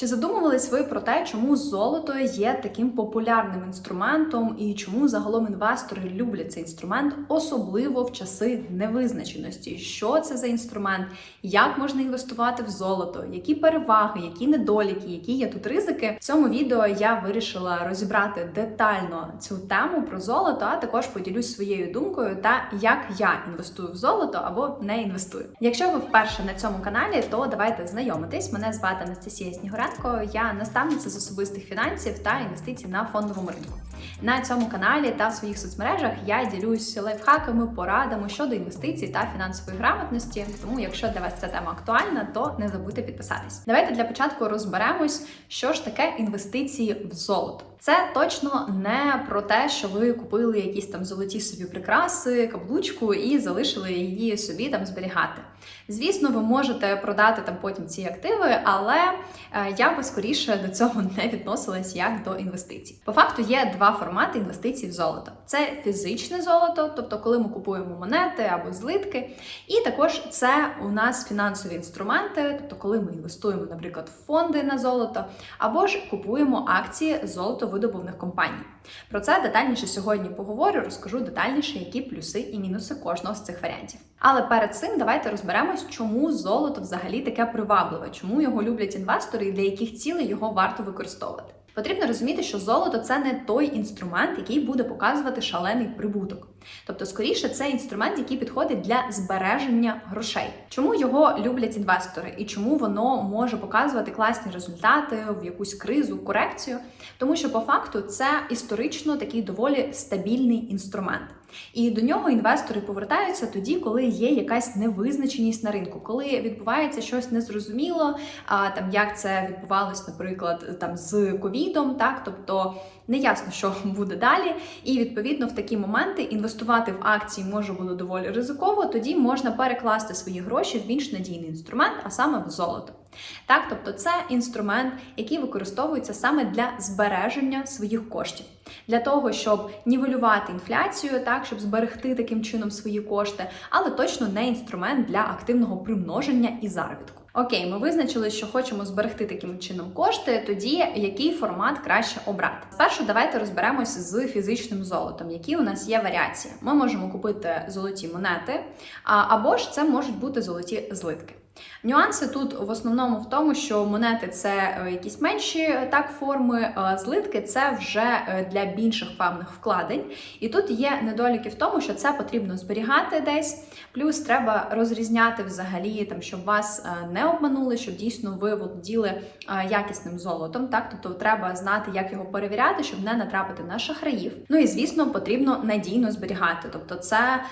Чи задумувались ви про те, чому золото є таким популярним інструментом і чому загалом інвестори люблять цей інструмент, особливо в часи невизначеності? Що це за інструмент? Як можна інвестувати в золото? Які переваги, які недоліки, які є тут ризики? В цьому відео я вирішила розібрати детально цю тему про золото, а також поділюсь своєю думкою та як я інвестую в золото або не інвестую. Якщо ви вперше на цьому каналі, то давайте знайомитись. Мене звати Анастасія Снігуренко, Я наставниця з особистих фінансів та інвестицій на фондовому ринку. На цьому каналі та в своїх соцмережах я ділюсь лайфхаками, порадами щодо інвестицій та фінансової грамотності. Тому, якщо для вас ця тема актуальна, то не забудьте підписатись. Давайте для початку розберемось, що ж таке інвестиції в золото. Це точно не про те, що ви купили якісь там золоті собі прикраси, каблучку і залишили її собі там зберігати. Звісно, ви можете продати там потім ці активи, але е, я би скоріше до цього не відносилась як до інвестицій. По факту є два формати інвестицій в золото: це фізичне золото, тобто коли ми купуємо монети або злитки, і також це у нас фінансові інструменти, тобто коли ми інвестуємо, наприклад, в фонди на золото, або ж купуємо акції золотовидобувних компаній. Про це детальніше сьогодні поговорю, розкажу детальніше, які плюси і мінуси кожного з цих варіантів. Але перед цим давайте розберемось, чому золото взагалі таке привабливе, чому його люблять інвестори і для яких цілей його варто використовувати. Потрібно розуміти, що золото це не той інструмент, який буде показувати шалений прибуток. Тобто, скоріше, це інструмент, який підходить для збереження грошей. Чому його люблять інвестори і чому воно може показувати класні результати в якусь кризу, корекцію? Тому що по факту це історично такий доволі стабільний інструмент. І до нього інвестори повертаються тоді, коли є якась невизначеність на ринку, коли відбувається щось незрозуміло, а там як це відбувалось, наприклад, там з ковідом, так тобто не ясно, що буде далі. І відповідно в такі моменти інвестувати в акції може бути доволі ризиково. Тоді можна перекласти свої гроші в більш надійний інструмент, а саме в золото. Так, тобто це інструмент, який використовується саме для збереження своїх коштів, для того, щоб нівелювати інфляцію, так щоб зберегти таким чином свої кошти, але точно не інструмент для активного примноження і заробітку. Окей, ми визначили, що хочемо зберегти таким чином кошти. Тоді який формат краще обрати? Спершу давайте розберемось з фізичним золотом, які у нас є варіації. Ми можемо купити золоті монети, або ж це можуть бути золоті злитки. Нюанси тут в основному в тому, що монети це е, якісь менші е, так форми, злитки це вже е, для більших певних вкладень. І тут є недоліки в тому, що це потрібно зберігати десь. Плюс треба розрізняти взагалі, там, щоб вас не обманули, щоб дійсно ви володіли якісним золотом. Так, тобто треба знати, як його перевіряти, щоб не натрапити на шахраїв. Ну і звісно, потрібно надійно зберігати. Тобто, це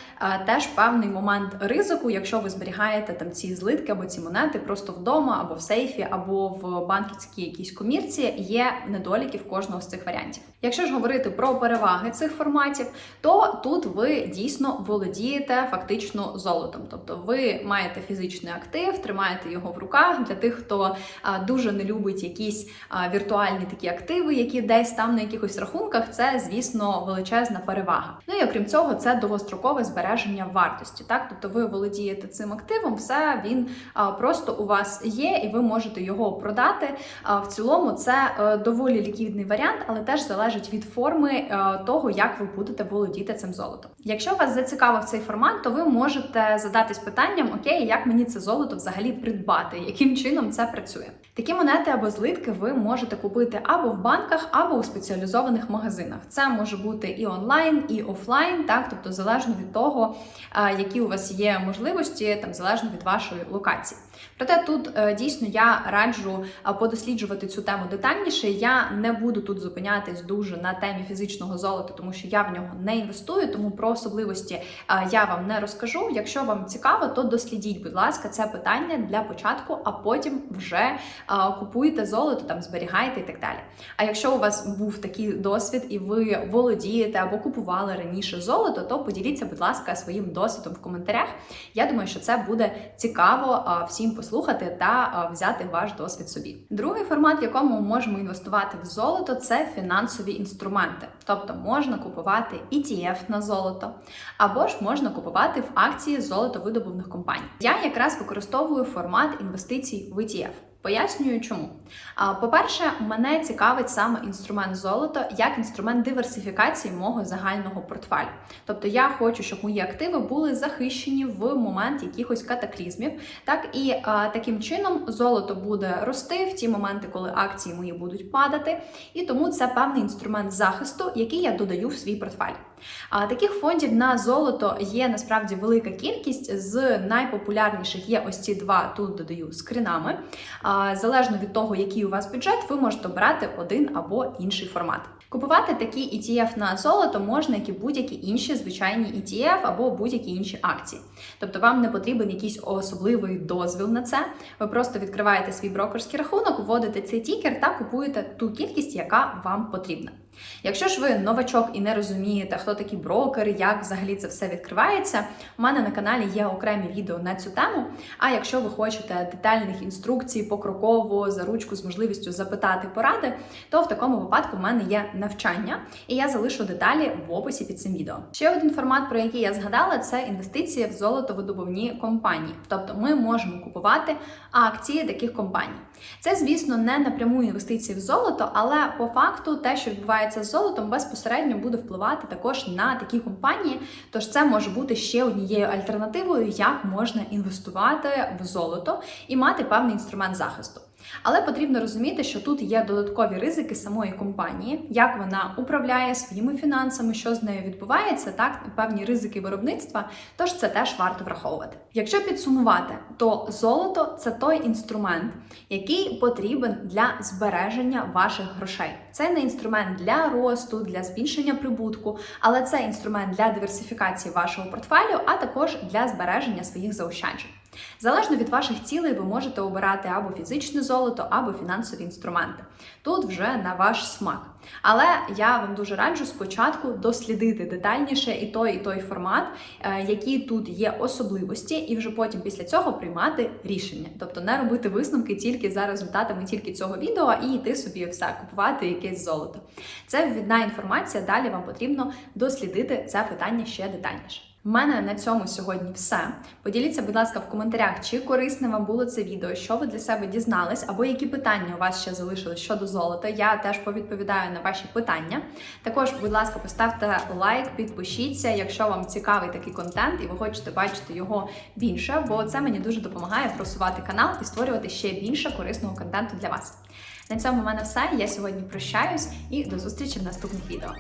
теж певний момент ризику, якщо ви зберігаєте там ці злитки або ці монети просто вдома, або в сейфі, або в банківській якійсь комірці, є недоліки в кожного з цих варіантів. Якщо ж говорити про переваги цих форматів, то тут ви дійсно володієте фактично золотом. Тобто ви маєте фізичний актив, тримаєте його в руках для тих, хто дуже не любить якісь віртуальні такі активи, які десь там на якихось рахунках, це, звісно, величезна перевага. Ну і окрім цього, це довгострокове збереження вартості. Так, тобто ви володієте цим активом, все він просто у вас є, і ви можете його продати. В цілому це е, доволі ліквідний варіант, але теж залежить від форми е, того, як ви будете володіти цим золотом. Якщо вас зацікавив цей формат, то ви можете задатись питанням: Окей, як мені це золото взагалі придбати, яким чином це працює? Такі монети або злитки ви можете купити або в банках, або у спеціалізованих магазинах. Це може бути і онлайн, і офлайн, так тобто залежно від того, які у вас є можливості, там залежно від вашої локації. Проте тут е, дійсно я раджу подосліджувати цю тему детальніше. Я не буду тут зупинятись дуже на темі фізичного золота, тому що я в нього не інвестую, тому про особливості я вам не розкажу. Якщо вам цікаво, то дослідіть, будь ласка, це питання для початку, а потім вже купуйте золото, там зберігайте і так далі. А якщо у вас був такий досвід і ви володієте або купували раніше золото, то поділіться, будь ласка, своїм досвідом в коментарях. Я думаю, що це буде цікаво всім послухати та взяти ваш досвід собі. Другий формат, в якому ми можемо інвестувати в золото, це фінансові інструменти. Тобто можна купувати ETF на золото, або ж можна купувати в акції золотовидобувних компаній. Я якраз використовую формат інвестицій в ETF. Пояснюю, чому. По-перше, мене цікавить саме інструмент золото як інструмент диверсифікації мого загального портфелю. Тобто я хочу, щоб мої активи були захищені в момент якихось катаклізмів. Так і а, таким чином золото буде рости в ті моменти, коли акції мої будуть падати. І тому це певний інструмент захисту, який я додаю в свій портфель. А таких фондів на золото є насправді велика кількість. З найпопулярніших є ось ці два тут додаю скринами. А, Залежно від того, який у вас бюджет, ви можете обирати один або інший формат. Купувати такі ETF на золото можна, як і будь-які інші звичайні ETF або будь-які інші акції. Тобто вам не потрібен якийсь особливий дозвіл на це. Ви просто відкриваєте свій брокерський рахунок, вводите цей тікер та купуєте ту кількість, яка вам потрібна. Якщо ж ви новачок і не розумієте, хто такі брокери, як взагалі це все відкривається, у мене на каналі є окремі відео на цю тему. А якщо ви хочете детальних інструкцій покроково за ручку з можливістю запитати поради, то в такому випадку в мене є навчання, і я залишу деталі в описі під цим відео. Ще один формат, про який я згадала, це інвестиції в золотовидобувні компанії. Тобто ми можемо купувати акції таких компаній. Це, звісно, не напряму інвестиції в золото, але по факту те, що відбувається з золотом, безпосередньо буде впливати також на такі компанії. Тож це може бути ще однією альтернативою, як можна інвестувати в золото і мати певний інструмент захисту. Але потрібно розуміти, що тут є додаткові ризики самої компанії, як вона управляє своїми фінансами, що з нею відбувається, так певні ризики виробництва. Тож це теж варто враховувати. Якщо підсумувати, то золото це той інструмент, який потрібен для збереження ваших грошей. Це не інструмент для росту, для збільшення прибутку, але це інструмент для диверсифікації вашого портфелю, а також для збереження своїх заощаджень. Залежно від ваших цілей, ви можете обирати або фізичне золото, або фінансові інструменти. Тут вже на ваш смак. Але я вам дуже раджу спочатку дослідити детальніше і той, і той формат, е, які тут є особливості, і вже потім після цього приймати рішення. Тобто не робити висновки тільки за результатами тільки цього відео і йти собі все купувати якесь золото. Це ввідна інформація. Далі вам потрібно дослідити це питання ще детальніше. У мене на цьому сьогодні все. Поділіться, будь ласка, в коментарях, чи корисне вам було це відео, що ви для себе дізнались, або які питання у вас ще залишились щодо золота. Я теж повідповідаю на ваші питання. Також, будь ласка, поставте лайк, підпишіться, якщо вам цікавий такий контент і ви хочете бачити його більше, бо це мені дуже допомагає просувати канал і створювати ще більше корисного контенту для вас. На цьому в мене все. Я сьогодні прощаюсь і до зустрічі в наступних відео.